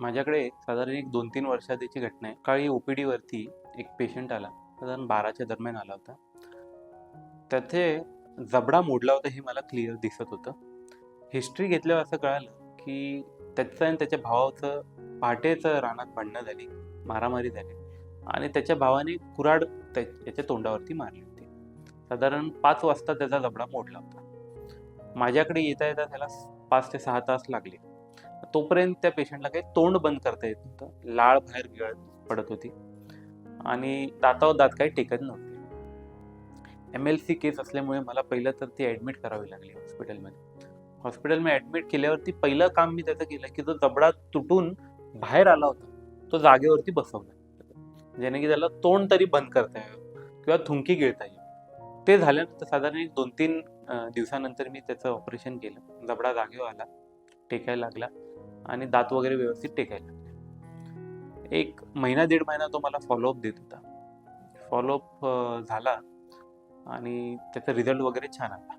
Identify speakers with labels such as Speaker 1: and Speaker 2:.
Speaker 1: माझ्याकडे साधारण एक दोन तीन वर्षाची घटना आहे. काळी ओ पी डीवरती एक पेशंट आला. साधारण बाराच्या दरम्यान आला होता. त्याचे जबडा मोडला होता हे मला क्लिअर दिसत होतं. हिस्ट्री घेतल्यावर असं कळालं की त्याचं आणि त्याच्या भावाचं पहाटेचं रानात भांडणं झाली मारामारी झाली आणि त्याच्या भावाने कुराड त्या याच्या तोंडावरती मारली होती. साधारण पाच वाजता त्याचा जबडा मोडला होता. माझ्याकडे येता येता त्याला पाच ते सहा तास लागले. तोपर्यंत त्या पेशंटला काही तोंड बंद करता येत नव्हतं. लाळ बाहेर गिळत पडत होती. आणि दातावर दात काही टेकत नव्हते. एम एल सी केस असल्यामुळे मला पहिलं तर ती ॲडमिट करावी लागली हॉस्पिटलमध्ये हॉस्पिटलमध्ये ॲडमिट केल्यावरती पहिलं काम मी त्याचं केलं की जो जबडा तुटून बाहेर आला होता तो जागेवरती बसवला. ज्याने की त्याला तोंड तरी बंद करता यावं किंवा थुंकी गिळता येईल. ते झाल्यानंतर साधारण एक दोन तीन दिवसानंतर मी त्याचं ऑपरेशन केलं. जबडा जागेवर आला टेकायला लागला. आणि दात वगैरे व्यवस्थित टेकायला. लागले एक महिना दीड महिना तो मला फॉलोअप देत होता. फॉलोअप झाला आणि त्याचा रिझल्ट वगैरे छान आला.